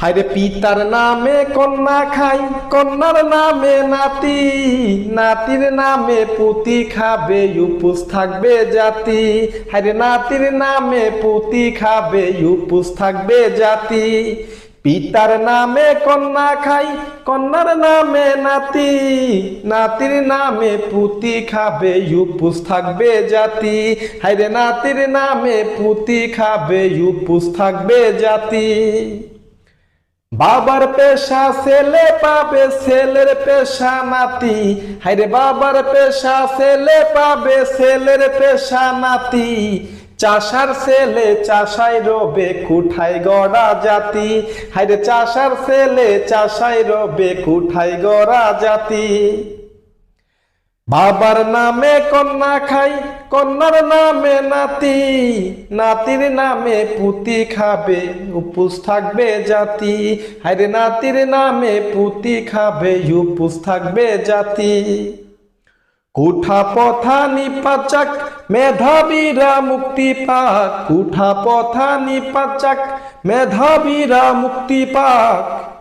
হায়রে পিতার নামে কন্যা খাই, কন্যার নামে নাতি, নাতির নামে পুতি খাবে, উপোস থাকবে জাতি। হায়রে নাতির নামে পুতি খাবে, উপোস থাকবে জাতি। পিতার নামে কন্যা খাই, কন্যার নামে নাতি, নাতির নামে পুতি খাবে, উপোস থাকবে জাতি। হায়রে নাতির নামে পুতি খাবে, উপোস থাকবে জাতি। বাবার পেশা ছেলে পাবে, ছেলের পেশা নাতি। হাইরে বাবার পেশা ছেলে পাবে, ছেলের পেশা নাতি। চাষার ছেলে, চাষাই রবে কুঠাই গড়া জাতি। হাইরে চাষার ছেলে, চাষাই রবে কুঠাই গড়া জাতি। বাবার নামে কন্যা খাই, কন্যার নামে নাতি, নাতির নামে পুতি খাবে, উপোস থাকবে জাতি। হায়রে নাতির নামে পুতি খাবে, উপোস থাকবে জাতি। কুঠা পথা নিপাচাক, মেধাবীরা মুক্তি পাক। কুঠা পথা নিপাচাক, মেধাবীরা মুক্তি পাক।